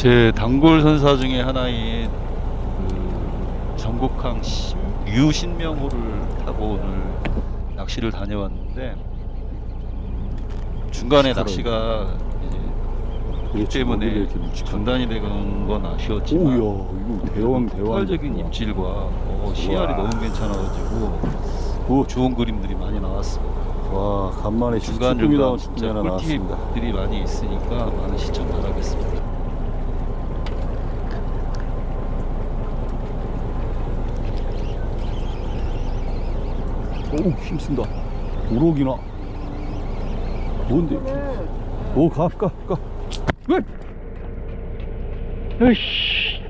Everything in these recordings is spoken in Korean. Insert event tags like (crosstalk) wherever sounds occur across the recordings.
제 단골 선사 중에 하나인 그 전곡항 신- 유신명호를 타고 오늘 낚시를 다녀왔는데 중간에 낚시가 이제 이 때문에 중단이 된건 아쉬웠지만 오야 이거 대왕 대왕 폭발적인 입질과 어, CR이 너무 괜찮아가지고 오, 좋은 그림들이 많이 나왔습니다. 와 간만에 중간 중간 진짜 꿀팁들이 많이 있으니까 많은 시청 바라겠습니다. 오 힘쓴다. 우럭이나. 뭔데? 오가가가. 왜? 에이씨.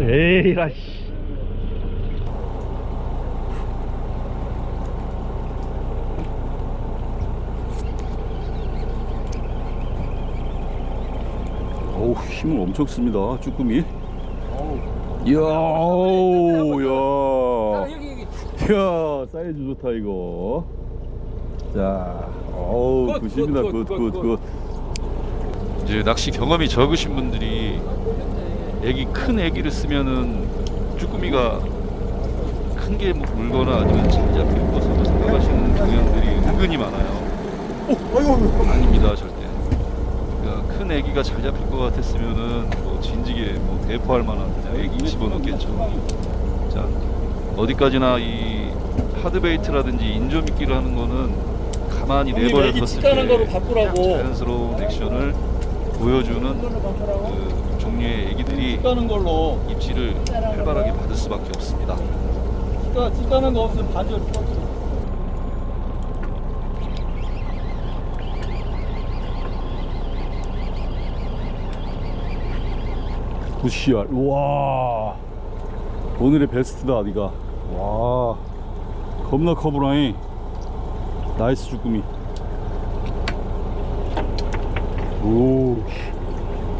에이라 씨. 어우 힘을 엄청 씁니다 쭈꾸미. 이야 어우, 야 이야 사이즈 좋다 이거 자 어우 굿, 굿입니다 굿, 굿, 굿, 굿굿굿 이제 낚시 경험이 적으신 분들이 애기 큰 애기를 쓰면은 쭈꾸미가 큰 게 물거나 아니면 잘 잡힐 것으로 생각하시는 경향들이 은근히 많아요. 아닙니다 절대. 그러니까 큰 애기가 잘 잡힐 것 같았으면은 뭐 진지게 뭐 대포할 만한 애기 집어넣겠죠. 자 어디까지나 이 하드베이트라든지 인조미끼를 하는 거는 가만히 내버려 뒀을 때 거로 바꾸라고. 자연스러운 액션을 보여주는 그 종류의 애기들이 걸로 입질을 활발하게 받을 수밖에 없습니다. 직관 직관한 거 없으면 반절 풀어줘. 굿시알 우와 오늘의 베스트다 니가 와 겁나 커브라잉. 나이스 쭈꾸미. 오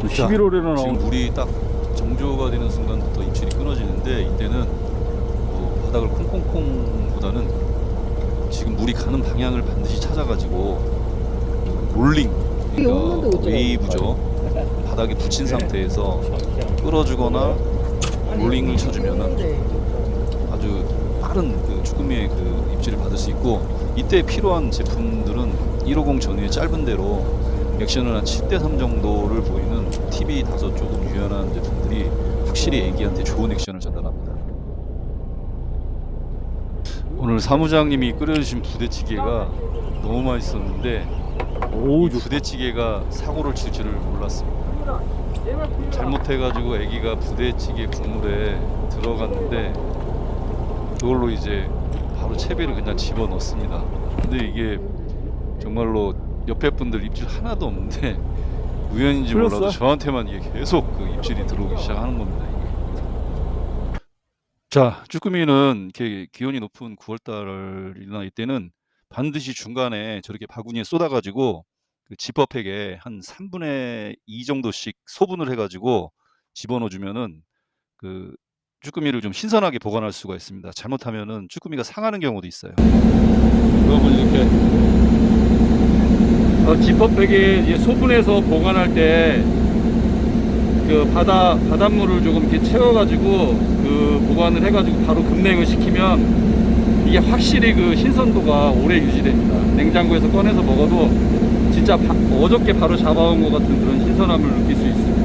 11월에나 나온 지금 물이 딱 정조가 되는 순간부터 입질이 끊어지는데 이때는 뭐 바닥을 콩콩콩보다는 지금 물이 가는 방향을 반드시 찾아가지고 롤링 그러니까 웨이브죠. 바닥에 붙인 상태에서 (laughs) 끌어주거나 롤링을 쳐주면은 아주 빠른 그 쭈꾸미의 그 입질을 받을 수 있고 이때 필요한 제품들은 150 전후의 짧은 대로 액션을 한 7대 3 정도를 보이는 TV 다소 조금 유연한 제품들이 확실히 애기한테 좋은 액션을 전달합니다. 오늘 사무장님이 끓여주신 부대찌개가 너무 맛있었는데 오 부대찌개가 사고를 칠 줄을 몰랐습니다. 잘못해가지고 아기가 부대찌개 국물에 들어갔는데 그걸로 이제 바로 채비를 그냥 집어 넣습니다. 근데 이게 정말로 옆에 분들 입질 하나도 없는데 (laughs) 우연인지 몰라도? 저한테만 이게 계속 그 입질이 들어오기 시작하는 겁니다. 이게. 자, 쭈꾸미는 이렇게 기온이 높은 9월달이나 이때는 반드시 중간에 저렇게 바구니에 쏟아가지고 그 지퍼팩에 한 3분의 2 정도씩 소분을 해가지고 집어넣어주면은 그 쭈꾸미를 좀 신선하게 보관할 수가 있습니다. 잘못하면은 쭈꾸미가 상하는 경우도 있어요. 여러분 이렇게 어, 지퍼백에 소분해서 보관할 때 그 바다 바닷물을 조금 이렇게 채워가지고 그 보관을 해가지고 바로 급냉을 시키면 이게 확실히 그 신선도가 오래 유지됩니다. 냉장고에서 꺼내서 먹어도 진짜 바- 어저께 바로 잡아온 것 같은 그런 신선함을 느낄 수 있습니다.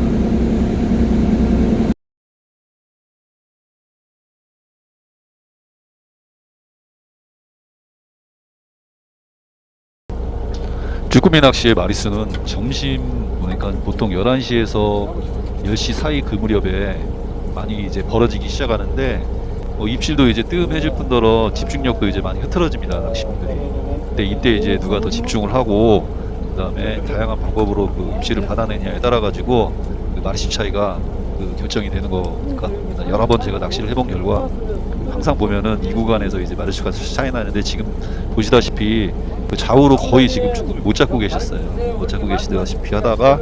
쭈꾸미 낚시의 마리수는 점심 그러니까 보통 11시에서 10시 사이 그 무렵에 많이 이제 벌어지기 시작하는데 뭐 입질도 이제 뜸해질 뿐더러 집중력도 이제 많이 흐트러집니다 낚시꾼들이. 근데 이때 이제 누가 더 집중을 하고 그 다음에 다양한 방법으로 그 입질을 받아내냐에 따라 가지고 그 마리수 차이가 그 결정이 되는 것 같습니다. 여러 번 제가 낚시를 해본 결과 항상 보면은 이 구간에서 이제 마리수가 차이 나는데 지금 보시다시피 그 좌우로 거의 지금 쭈꾸미 못 잡고 계셨어요. 못 잡고 계시다시피 하다가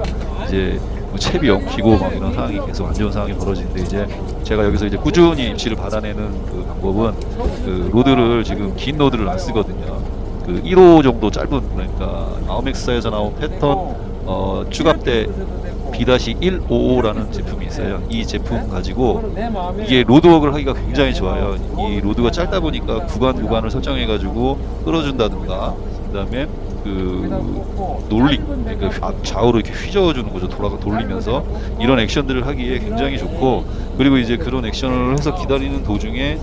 이제 뭐 채비 엉키고 막 이런 상황이 계속 안 좋은 상황이 벌어지는데 이제 제가 여기서 이제 꾸준히 입질을 받아내는 그 방법은 그 로드를 지금 긴 로드를 안 쓰거든요. 그 1호 정도 짧은 그러니까 아우맥스에서 나온 패턴 어 추갑대 B-155라는 제품이 있어요. 이 제품 가지고 이게 로드웍을 하기가 굉장히 좋아요. 이 로드가 짧다 보니까 구간 구간을 설정해 가지고 끌어준다든가 그다음에 그 놀림 그러니까 앞- 좌우로 이렇게 휘저어 주는 거죠. 돌아가 돌리면서 이런 액션들을 하기에 굉장히 좋고 그리고 이제 그런 액션을 해서 기다리는 도중에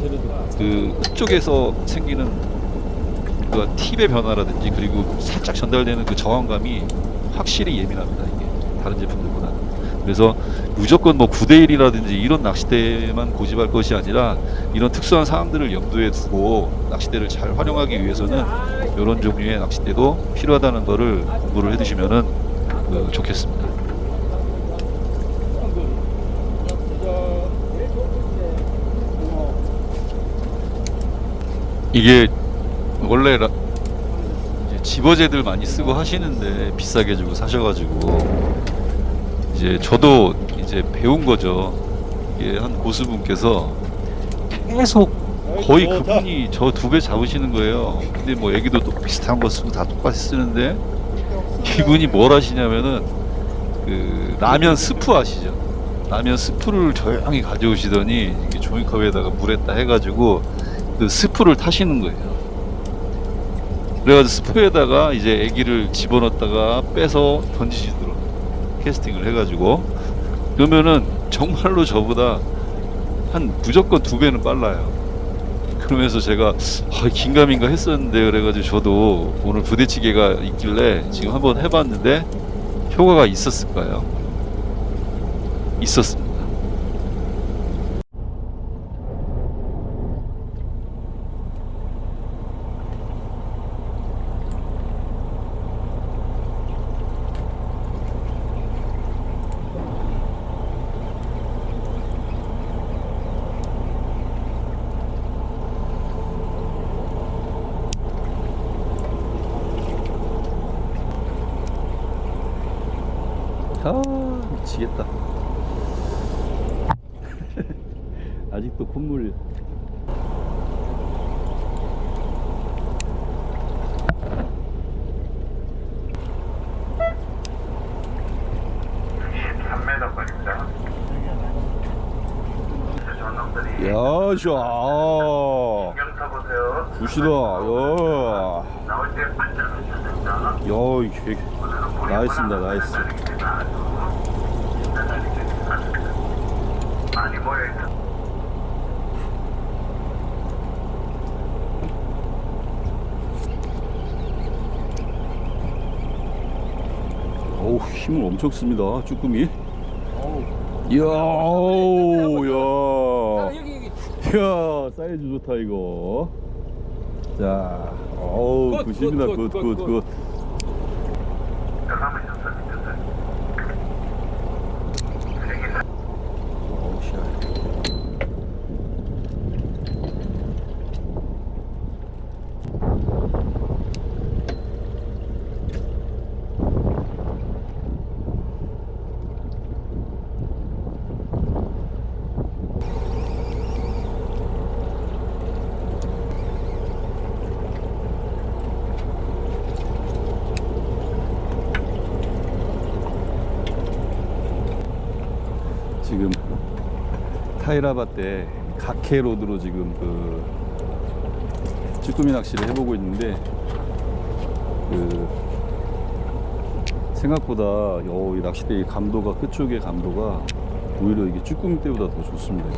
그 끝쪽에서 생기는 그 팁의 변화라든지 그리고 살짝 전달되는 그 저항감이 확실히 예민합니다. 이게 다른 제품들보다. 그래서 무조건 뭐 9대1이라든지 이런 낚싯대만 고집할 것이 아니라 이런 특수한 상황들을 염두에 두고 낚싯대를 잘 활용하기 위해서는 이런 종류의 낚싯대도 필요하다는 거를 공부를 해두시면은 그 좋겠습니다. 이게 원래 라- 집어제들 많이 쓰고 하시는데 비싸게 주고 사셔가지고 이제 저도 이제 배운 거죠. 이게 한 고수분께서 계속 거의 그분이 저 두 배 잡으시는 거예요. 근데 뭐 애기도 또 비슷한 거 쓰고 다 똑같이 쓰는데 이분이 뭘 하시냐면은 그 라면 스프 아시죠? 라면 스프를 조용히 가져오시더니 이게 종이컵에다가 물에다 해가지고 그 스프를 타시는 거예요. 그래가지고 스프에다가 이제 애기를 집어넣었다가 빼서 던지시도록 캐스팅을 해가지고 그러면은 정말로 저보다 한 무조건 두 배는 빨라요. 그러면서 제가 아, 긴가민가 했었는데 그래가지고 저도 오늘 부대찌개가 있길래 지금 한번 해봤는데 효과가 있었을까요? 있었습니다. 아 미치겠다 (laughs) 아직도 콧물 야샤 아, 타보세요. 굿이다 야 나올 때 반짝하셔야 됩니다. 야, 나이스입니다, 나이스. 많이 모여있는 어우, 힘을 엄청 씁니다, 쭈꾸미. 이야, 야. 이야, 사이즈 좋다, 이거. 자, 어우, 굿, 굿입니다, 굿, 굿, 굿, 굿, 굿, 굿. 들어가면서 밑에서 어우, 씨. 지금 타이라바 때 각해 로드로 지금 그 쭈꾸미 낚시를 해보고 있는데 그 생각보다 어, 이 낚싯대의 감도가 끝쪽의 감도가 오히려 이게 쭈꾸미 때보다 더 좋습니다.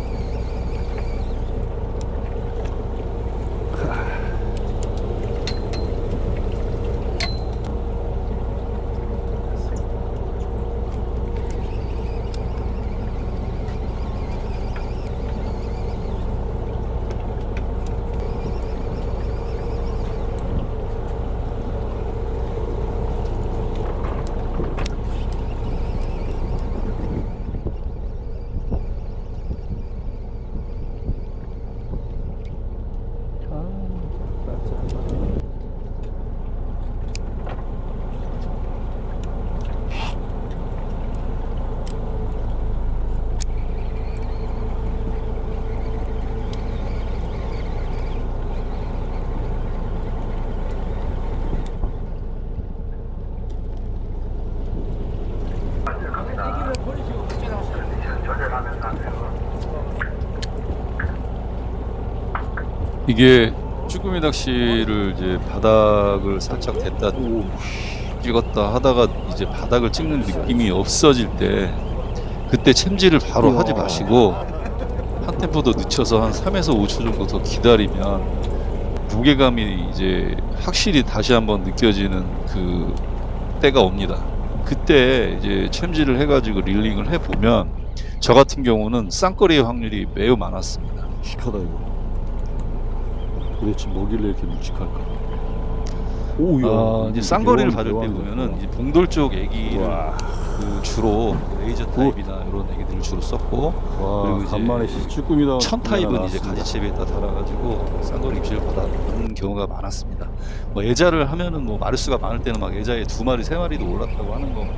이게 쭈꾸미 낚시를 이제 바닥을 살짝 댔다 찍었다 하다가 이제 바닥을 찍는 느낌이 없어질 때 그때 챔질을 바로 하지 마시고 한 템포 더 늦춰서 한 3에서 5초 정도 더 기다리면 무게감이 이제 확실히 다시 한번 느껴지는 그 때가 옵니다. 그때 이제 챔질을 해가지고 릴링을 해보면 저 같은 경우는 쌍거리의 확률이 매우 많았습니다. 묵직하다 이거. 도대체 뭐길래 이렇게 묵직할까? 오야. 아, 이제 쌍거리를 받을 때 보면은 이제 봉돌 쪽 애기를 와, 그 주로 레이저 타입이나 이런 애기들을 주로 썼고 와 그리고 이제 간만에 쭈꾸미다. 천 타입은 이제 가지채비에다 달아가지고 쌍거리 입질을 받아는 경우가 많았습니다. 뭐 애자를 하면은 뭐 마리수가 많을 때는 막 애자에 두 마리 세 마리도 올랐다고 하는 건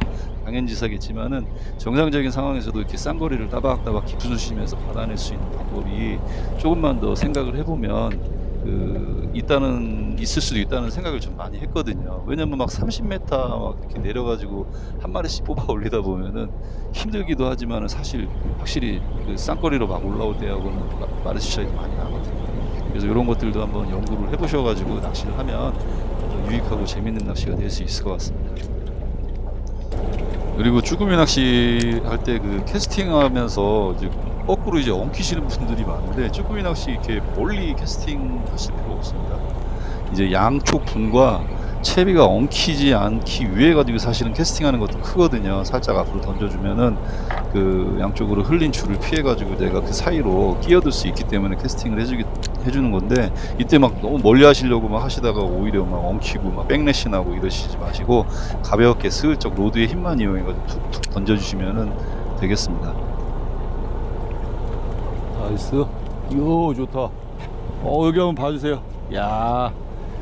당연지사겠지만은 정상적인 상황에서도 이렇게 쌍거리를 따박따박 깊은 수심에서 받아낼 수 있는 방법이 조금만 더 생각을 해보면 그 있다는 있을 수도 있다는 생각을 좀 많이 했거든요. 왜냐면 막 30m 막 이렇게 내려가지고 한 마리씩 (laughs) 뽑아 올리다 보면은 힘들기도 하지만은 사실 확실히 그 쌍거리로 막 올라올 때하고는 마- 마리수 차이가 많이 나거든요. 그래서 이런 것들도 한번 연구를 해보셔가지고 낚시를 하면 좀 유익하고 재밌는 낚시가 될 수 있을 것 같습니다. 그리고 쭈꾸미 낚시 할 때 그 캐스팅하면서 이제 거꾸로 이제 엉키시는 분들이 많은데 쭈꾸미 낚시 이렇게 멀리 캐스팅 하실 필요 없습니다. 이제 양쪽 분과 채비가 엉키지 않기 위해 가지고 사실은 캐스팅하는 것도 크거든요. 살짝 앞으로 던져주면은 그 양쪽으로 흘린 줄을 피해 가지고 내가 그 사이로 끼어들 수 있기 때문에 캐스팅을 해주기 해주는 건데 이때 막 너무 멀리 하시려고 막 하시다가 오히려 막 엉키고 막 백래시 나고 이러시지 마시고 가볍게 슬쩍 로드의 힘만 이용해 가지고 툭툭 던져주시면은 되겠습니다. 나이스. 요 좋다. 어 여기 한번 봐주세요. 야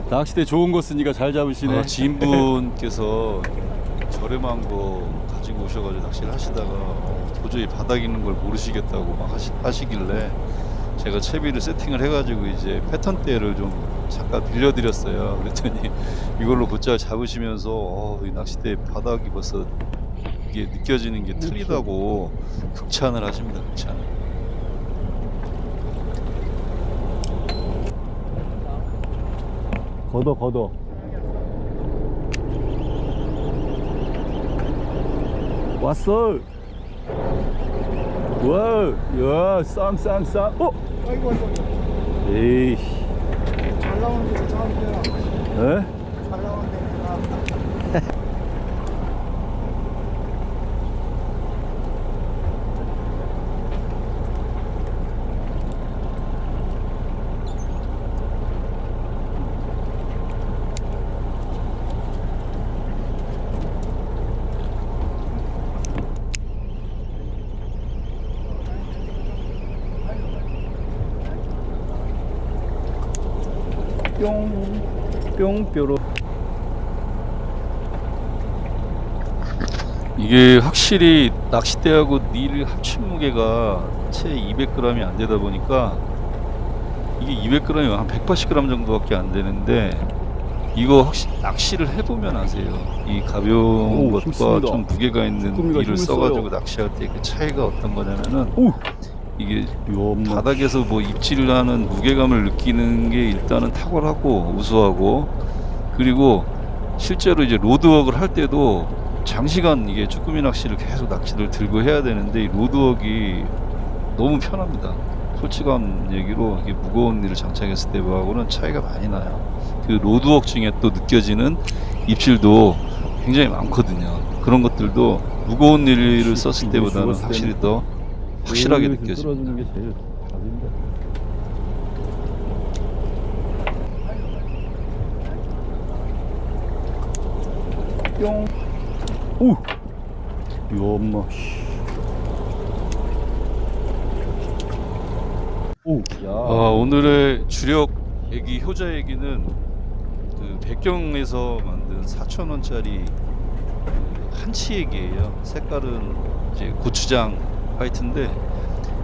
낚싯대 좋은 거 쓰니까 잘 잡으시네. 아, 지인분께서 저렴한 거 가지고 오셔가지고 낚시를 하시다가 어, 도저히 바닥 있는 걸 모르시겠다고 막 하시, 하시 길래 제가 채비를 세팅을 해가지고 이제 패턴대를 좀 잠깐 빌려드렸어요. 그랬더니 이걸로 곧잘 잡으시면서 어, 이 낚싯대 바닥이 벌써 이게 느껴지는 게 틀리다고 극찬을 하십니다. 극찬을. 걷어 걷어. 왔어. 와, 야, 쌍쌍쌍. 어? 아이고 아이고 에이, 잘 나오는데 죄송합니다 에? 잘 나오는데 내가 뾰로. 이게 확실히 낚싯대하고 닐 합친 무게가 채 200g이 안 되다 보니까 이게 200g이 한 180g 정도밖에 안 되는데 이거 확실 낚시를 해보면 아세요. 이 가벼운 오, 것과 힘씁니다. 좀 무게가 있는 힘을 써가지고 써요. 낚시할 때 그 차이가 어떤 거냐면은 오, 이게. 바닥에서 뭐 입질을 하는 무게감을 느끼는 게 일단은 탁월하고 우수하고 그리고 실제로 이제 로드웍을 할 때도 장시간 이게 쭈꾸미 낚시를 계속 낚시를 들고 해야 되는데 이 로드웍이 너무 편합니다. 솔직한 얘기로 이게 무거운 일을 장착했을 때하고는 차이가 많이 나요. 그 로드웍 중에 또 느껴지는 입질도 굉장히 많거든요. 그런 것들도 무거운 일을 썼을 때보다는 확실히 더 확실하게 느껴집니다. 끌어주는 게 제일 답인데. 뿅. 오. 이 엄마. 씨. 오. 야. 아, 오늘의 주력 애기 효자 애기는 그 백경에서 만든 4,000원짜리 한치 애기예요. 색깔은 이제 고추장 화이트인데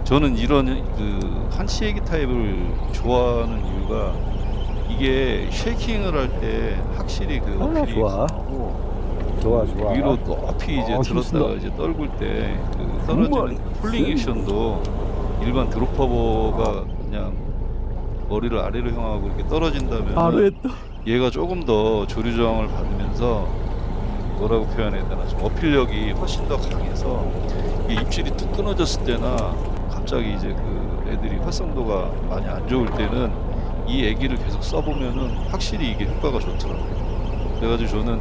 저는 이런 그 한치 애기 타입을 좋아하는 이유가 이게 쉐이킹을 할 때 확실히 그 아, 어필이 좋아. 좋아 좋아. 위로 높이 이제 아, 들었다가 힘쓰다. 이제 떨굴 때그 정말 떨어지는 폴링 액션도 일반 드로퍼가 그냥 머리를 아래로 향하고 이렇게 떨어진다면. 얘가 조금 더 조류 저항을 받으면서 뭐라고 표현해야 되나 좀 어필력이 훨씬 더 강해서 이 입질이 뚝 끊어졌을 때나 갑자기 이제 그 애들이 활성도가 많이 안 좋을 때는 이 애기를 계속 써보면은 확실히 이게 효과가 좋더라고요. 그래가지고 저는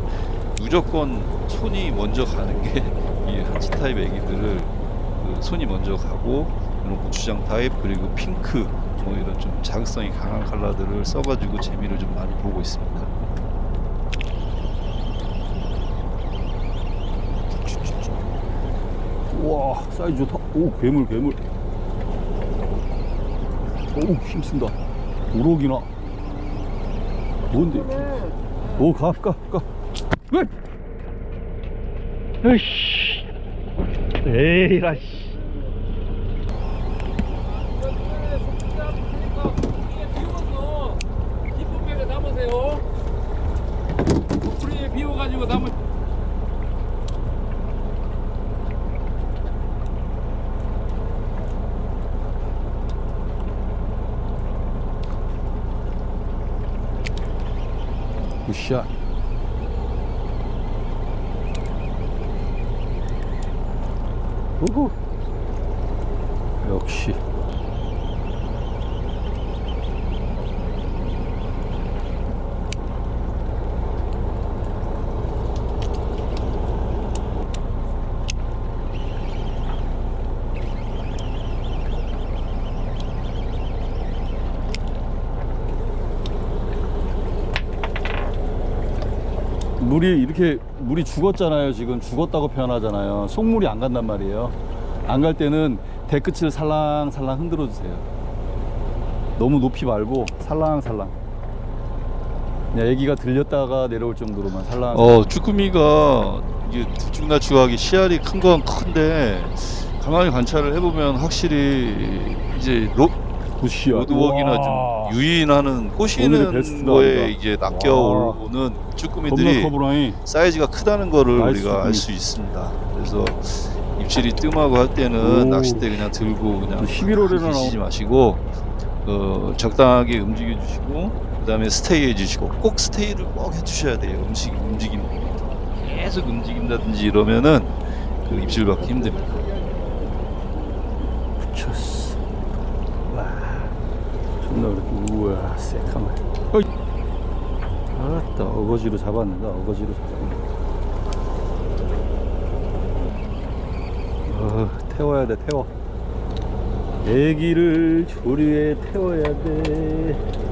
무조건 손이 먼저 가는 게 (laughs) 이 하치 타입 애기들을 그 손이 먼저 가고 이런 고추장 타입 그리고 핑크 뭐 이런 좀 자극성이 강한 컬러들을 써가지고 재미를 좀 많이 보고 있습니다. 와 사이즈 좋다. 오 괴물 괴물. 오 힘쓴다. 우럭이나. 뭔데? 오가 가 가. 왜? 에이씨. 에이 라 씨. 이쁘게 담으세요. 프리에 비워가지고 담을. 굿샷. 우후. 역시. 물이 이렇게 물이 죽었잖아요. 지금 죽었다고 표현하잖아요. 속물이 안 간단 말이에요. 안 갈 때는 대끝을 살랑살랑 흔들어 주세요. 너무 높이 말고 살랑살랑. 그냥 애기가 들렸다가 내려올 정도로만 살랑. 어 쭈꾸미가 이게 들쭉날쭉하게 씨알이 큰 건 큰데 가만히 관찰을 해보면 확실히 이제 로, 로드웍이나 우와. 좀 유인하는 오늘의 꼬시는 베스트다, 거에. 이제 낚여 와. 오는 겁나 쭈꾸미들이. 사이즈가 크다는 거를 나이스 우리가 알. 수 있습니다. 그래서 입질이 뜸하고 할 때는 오. 낚싯대 그냥 들고 그냥 11월 에나 드시지 마시고 어, 적당하게 움직여 주시고 그다음에 스테이 해 주시고 꼭 스테이를 꼭 해 주셔야 돼요. 음식 움직임 계속 움직인다든지 이러면은 그 입질 받기 힘듭니다. 붙였어. 와. 우와 새카만. 어이. 알았다 어거지로 잡았는다 어거지로 잡았는다. 어, 태워야 돼 태워. 애기를 조류에 태워야 돼.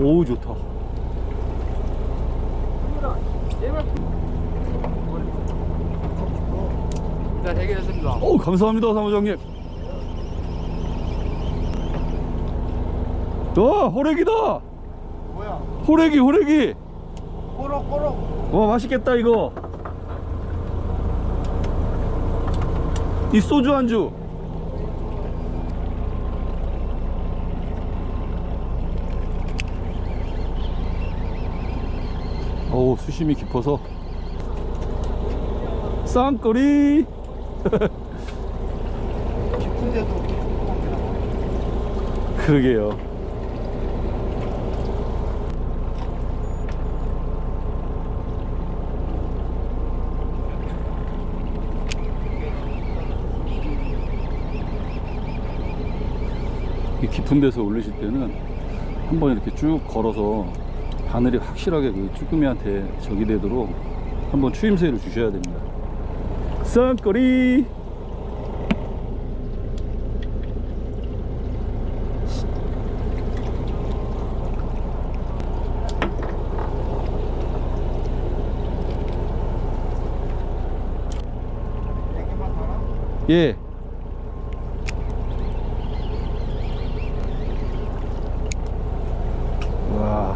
오 좋다. 자, 해결했습니다. 오 감사합니다 사무장님. 와 호래기다. 뭐야? 호래기 호래기. 꼬록꼬록. 와 맛있겠다 이거. 이 소주 안주. 어우 수심이 깊어서 쌍거리 (laughs) 꼬록꼬록. 그러게요 이 깊은 데서 올리실 때는 한번 이렇게 쭉 걸어서 바늘이 확실하게 그 쭈꾸미한테 적이 되도록 한번 추임새를 주셔야 됩니다 쌍거리 애기만 달아? 예. 와,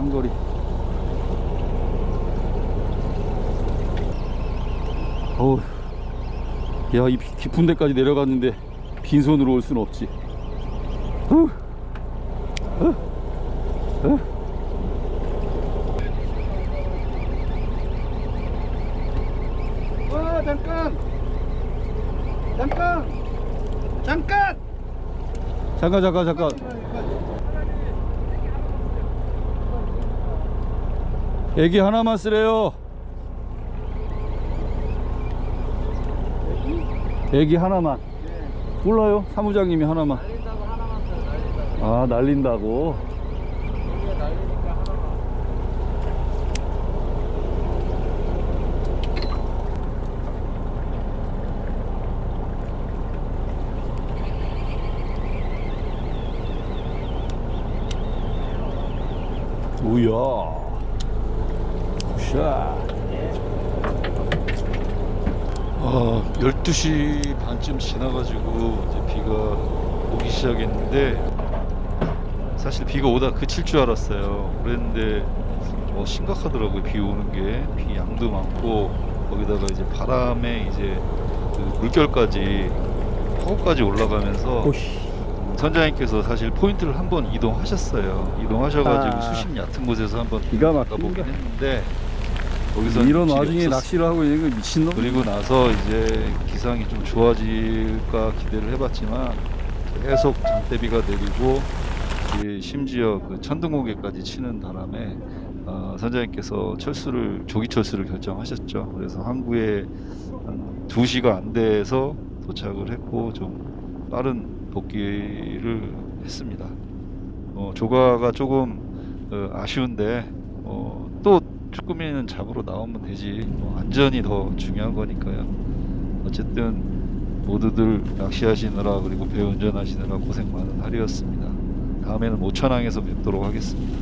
쌍거리. 어우, 야, 이 깊은 데까지 내려갔는데 빈손으로 올 수는 없지. 후. 와 잠깐! 잠깐! 잠깐! 잠깐 잠깐 잠깐 애기 하나만 쓰래요. 애기 하나만. 몰라요? 사무장님이 하나만. 아 날린다고. 우야 아, 12시 반쯤 지나가지고 이제 비가 오기 시작했는데 사실 비가 오다 그칠 줄 알았어요. 그랬는데 뭐 심각하더라고요. 비 오는 게. 비 양도 많고 거기다가 이제 바람에 이제 그 물결까지 허우까지 올라가면서 오씨 선장님께서 사실 포인트를 한번 이동하셨어요. 이동하셔가지고 아. 수심 얕은 곳에서 한번 기가 막힌 가보긴 게. 했는데 거기서 이런 와중에 없었어요. 낚시를 하고 있는 거 미친놈 그리고 나서 이제 기상이 좀 좋아질까 기대를 해봤지만 계속 장대비가 내리고 심지어 그 천둥고개까지 치는 바람에 어, 선장님께서 철수를 조기 철수를 결정하셨죠. 그래서 항구에 한 2시가 안 돼서 도착을 했고 좀 빠른 복귀를 했습니다. 어, 조가가 조금 어, 아쉬운데 어, 또 쭈꾸미는 잡으러 나오면 되지. 뭐 안전이 더 중요한 거니까요. 어쨌든 모두들 낚시하시느라 그리고 배 운전하시느라 고생 많은 하루였습니다. 다음에는 모천항에서 뵙도록 하겠습니다.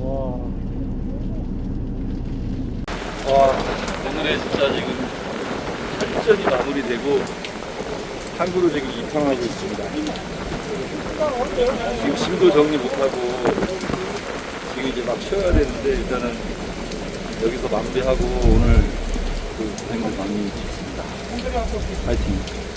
와 와 오늘의 진짜 지금 작전이 마무리되고 항구로 지금 입항하고 있습니다. 지금 심도 정리 못하고 지금 이제 막 쉬어야 되는데 일단은 여기서 마무리하고 오늘 그 고생을 많이 찍습니다. 파이팅.